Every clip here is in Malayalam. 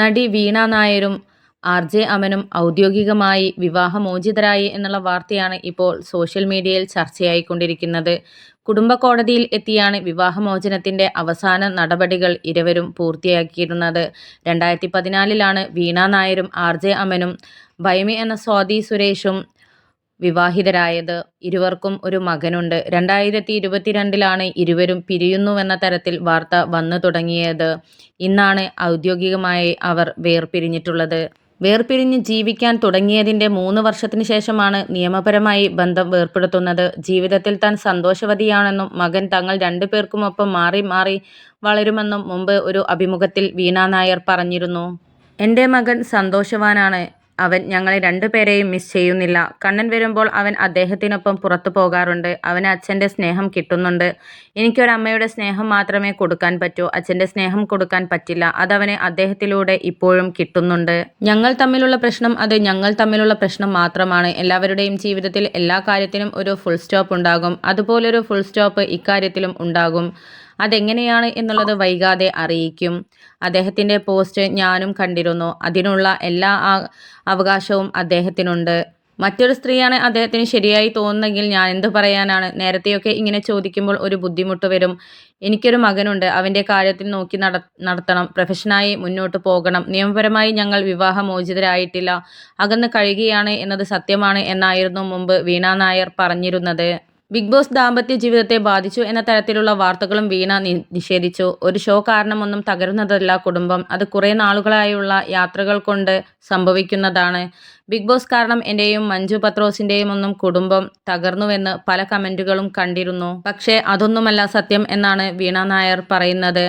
നടി വീണ നായരും ആർ ജെ അമനും ഔദ്യോഗികമായി വിവാഹമോചിതരായി എന്നുള്ള വാർത്തയാണ് ഇപ്പോൾ സോഷ്യൽ മീഡിയയിൽ ചർച്ചയായിക്കൊണ്ടിരിക്കുന്നത്. കുടുംബ കോടതിയിൽ എത്തിയാണ് വിവാഹമോചനത്തിന്റെ അവസാന നടപടികൾ ഇരുവരും പൂർത്തിയാക്കിയിരുന്നത്. രണ്ടായിരത്തി പതിനാലിലാണ് വീണ നായരും ആർ ജെ അമനും ബൈമി എന്ന സ്വാതി സുരേഷും വിവാഹിതരായത്. ഇരുവർക്കും ഒരു മകനുണ്ട്. രണ്ടായിരത്തി ഇരുപത്തിരണ്ടിലാണ് ഇരുവരും പിരിയുന്നുവെന്ന തരത്തിൽ വാർത്ത വന്നു തുടങ്ങിയത്. ഇന്നാണ് ഔദ്യോഗികമായി അവർ വേർപിരിഞ്ഞിട്ടുള്ളത്. വേർപിരിഞ്ഞ് ജീവിക്കാൻ തുടങ്ങിയതിന്റെ മൂന്ന് വർഷത്തിന് ശേഷമാണ് നിയമപരമായി ബന്ധം വേർപ്പെടുത്തുന്നത്. ജീവിതത്തിൽ താൻ സന്തോഷവതിയാണെന്നും മകൻ തങ്ങൾ രണ്ടുപേർക്കുമൊപ്പം മാറി മാറി വളരുമെന്നും മുമ്പ് ഒരു അഭിമുഖത്തിൽ വീണ നായർ പറഞ്ഞിരുന്നു. എന്റെ മകൻ സന്തോഷവാനാണ്. അവൻ ഞങ്ങളെ രണ്ടുപേരെയും മിസ് ചെയ്യുന്നില്ല. കണ്ണൻ വരുമ്പോൾ അവൻ അദ്ദേഹത്തിനൊപ്പം പുറത്തു പോകാറുണ്ട്. അവന് അച്ഛന്റെ സ്നേഹം കിട്ടുന്നുണ്ട്. എനിക്കൊരമ്മയുടെ സ്നേഹം മാത്രമേ കൊടുക്കാൻ പറ്റൂ. അച്ഛന്റെ സ്നേഹം കൊടുക്കാൻ പറ്റില്ല. അതവന് അദ്ദേഹത്തിലൂടെ ഇപ്പോഴും കിട്ടുന്നുണ്ട്. ഞങ്ങൾ തമ്മിലുള്ള പ്രശ്നം അത് ഞങ്ങൾ തമ്മിലുള്ള പ്രശ്നം മാത്രമാണ്. എല്ലാവരുടെയും ജീവിതത്തിൽ എല്ലാ കാര്യത്തിനും ഒരു ഫുൾ സ്റ്റോപ്പ് ഉണ്ടാകും. അതുപോലൊരു ഫുൾ സ്റ്റോപ്പ് ഇക്കാര്യത്തിലും ഉണ്ടാകും. അതെങ്ങനെയാണ് എന്നുള്ളത് വൈകാതെ അറിയിക്കും. അദ്ദേഹത്തിന്റെ പോസ്റ്റ് ഞാനും കണ്ടിരുന്നു. അതിനുള്ള എല്ലാ അവകാശവും അദ്ദേഹത്തിനുണ്ട്. മറ്റൊരു സ്ത്രീയാണ് അദ്ദേഹത്തിന് ശരിയായി തോന്നുന്നെങ്കിൽ ഞാൻ എന്ത് പറയാനാണ്? നേരത്തെയൊക്കെ ഇങ്ങനെ ചോദിക്കുമ്പോൾ ഒരു ബുദ്ധിമുട്ട് വരും. എനിക്കൊരു മകനുണ്ട്. അവന്റെ കാര്യത്തിൽ നോക്കി നട നടത്തണം. പ്രൊഫഷനായി മുന്നോട്ട് പോകണം. നിയമപരമായി ഞങ്ങൾ വിവാഹമോചിതരായിട്ടില്ല. അകന്ന് കഴിയുകയാണ് എന്നത് സത്യമാണ് എന്നായിരുന്നു മുമ്പ് വീണ നായർ പറഞ്ഞിരുന്നത്. ബിഗ് ബോസ് ദാമ്പത്യ ജീവിതത്തെ ബാധിച്ചു എന്ന തരത്തിലുള്ള വാർത്തകളും വീണ നിഷേധിച്ചു. ഒരു ഷോ കാരണമൊന്നും തകരുന്നതല്ല കുടുംബം. അത് കുറേ നാളുകളായുള്ള യാത്രകൾ കൊണ്ട് സംഭവിക്കുന്നതാണ്. ബിഗ് ബോസ് കാരണം എന്റെയും മഞ്ജു പത്രോസിന്റെയും ഒന്നും കുടുംബം തകർന്നുവെന്ന് പല കമന്റുകളും കണ്ടിരുന്നു. പക്ഷേ അതൊന്നുമല്ല സത്യം എന്നാണ് വീണ നായർ പറയുന്നത്.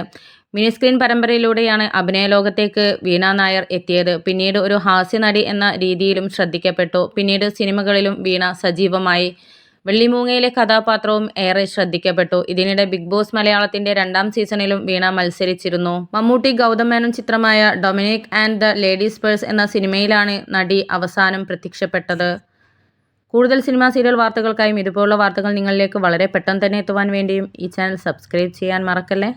മിനി സ്ക്രീൻ പരമ്പരയിലൂടെയാണ് അഭിനയ ലോകത്തേക്ക് വീണ നായർ എത്തിയത്. പിന്നീട് ഒരു ഹാസ്യനടി എന്ന രീതിയിലും ശ്രദ്ധിക്കപ്പെട്ടു. പിന്നീട് സിനിമകളിലും വീണ സജീവമായി. വെള്ളിമൂങ്ങയിലെ കഥാപാത്രവും ഏറെ ശ്രദ്ധിക്കപ്പെട്ടു. ഇതിനിടെ ബിഗ് ബോസ് മലയാളത്തിന്റെ രണ്ടാം സീസണിലും വീണ മത്സരിച്ചിരുന്നു. മമ്മൂട്ടി ഗൗതം ചിത്രമായ Dominic and the ladies purse എന്ന സിനിമയിലാണ് നടി അവസാനം പ്രത്യക്ഷപ്പെട്ടത്. കൂടുതൽ സിനിമാ സീരിയൽ വാർത്തകൾക്കായും ഇതുപോലുള്ള വാർത്തകൾ നിങ്ങളിലേക്ക് വളരെ പെട്ടെന്ന് തന്നെ എത്തുവാൻ വേണ്ടിയും ഈ ചാനൽ സബ്സ്ക്രൈബ് ചെയ്യാൻ മറക്കല്ലേ?